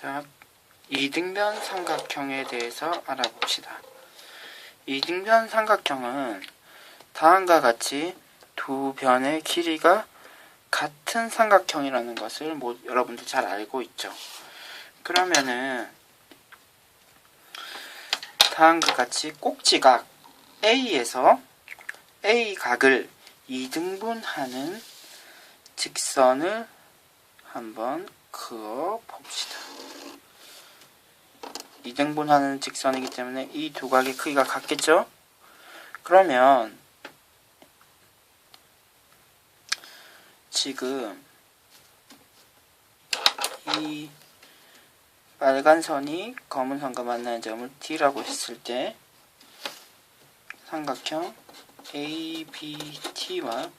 자, 이등변 삼각형에 대해서 알아봅시다. 이등변 삼각형은 다음과 같이 두 변의 길이가 같은 삼각형이라는 것을 뭐 여러분들 잘 알고 있죠. 그러면은 다음과 같이 꼭지각 A에서 A 각을 이등분하는 직선을 한번 그어 봅시다. 이등분하는 직선이기 때문에 이 두 각의 크기가 같겠죠? 그러면 지금 이 빨간 선이 검은 선과 만나는 점을 D라고 했을 때 삼각형 ABT와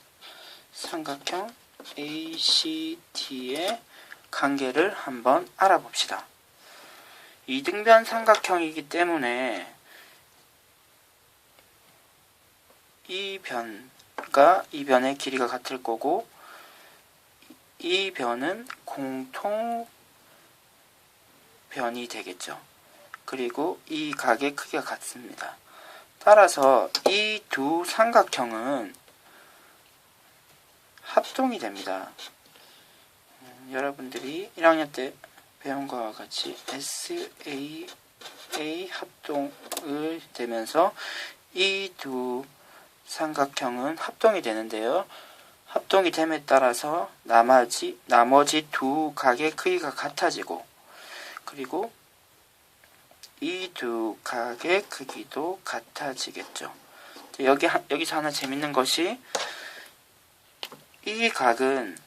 삼각형 ACT의 관계를 한번 알아봅시다. 이등변 삼각형이기 때문에 이 변과 이 변의 길이가 같을 거고 이 변은 공통 변이 되겠죠. 그리고 이 각의 크기가 같습니다. 따라서 이 두 삼각형은 합동이 됩니다. 음, 여러분들이 1학년 때 배운 것과 같이 SAA 합동을 되면서 이 두 삼각형은 합동이 되는데요. 합동이 됨에 따라서 나머지, 나머지 두 각의 크기가 같아지고 그리고 이 두 각의 크기도 같아지겠죠. 여기 하- 여기서 하나 재밌는 것이 이 각은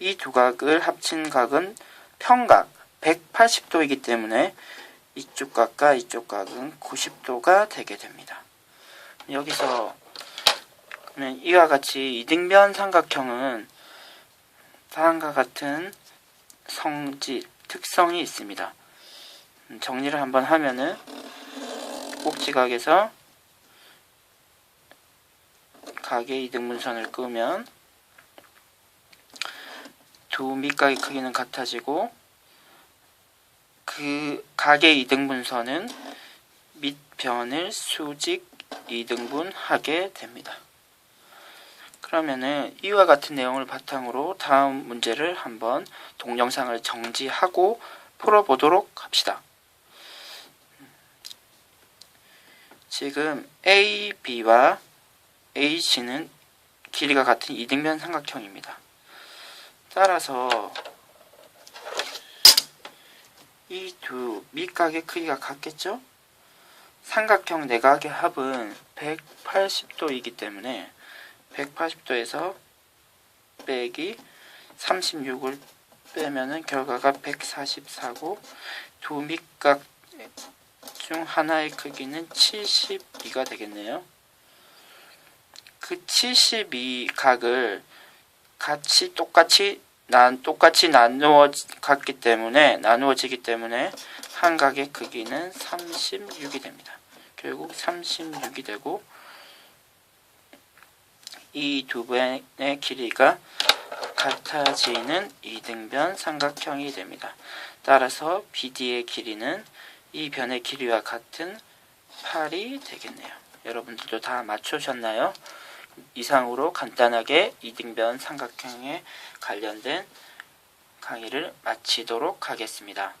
이 두 각을 합친 각은 평각 180도이기 때문에 이쪽 각과 이쪽 각은 90도가 되게 됩니다. 여기서 그러면 이와 같이 이등변 삼각형은 다음과 같은 성질, 특성이 있습니다. 음, 정리를 한번 하면은 꼭지각에서 각의 이등분선을 끄면 두 밑각의 크기는 같아지고 그 각의 이등분선은 밑변을 수직 이등분하게 됩니다. 그러면은 이와 같은 내용을 바탕으로 다음 문제를 한번 동영상을 정지하고 풀어보도록 합시다. 지금 A, B와 AC는 길이가 같은 이등변 삼각형입니다. 따라서 이 두 밑각의 크기가 같겠죠? 삼각형 내각의 합은 180도이기 때문에 180도에서 빼기 36을 빼면은 결과가 144고 두 밑각 중 하나의 크기는 72가 되겠네요. 그 72각을 같이 똑같이 난 똑같이 나누어 갔기 때문에 나누어지기 때문에 한 각의 크기는 36이 됩니다. 결국 36이 되고 이 두 변의 길이가 같아지는 이등변 삼각형이 됩니다. 따라서 BD의 길이는 이 변의 길이와 같은 8이 되겠네요. 여러분들도 다 맞추셨나요? 이상으로 간단하게 이등변 삼각형에 관련된 강의를 마치도록 하겠습니다.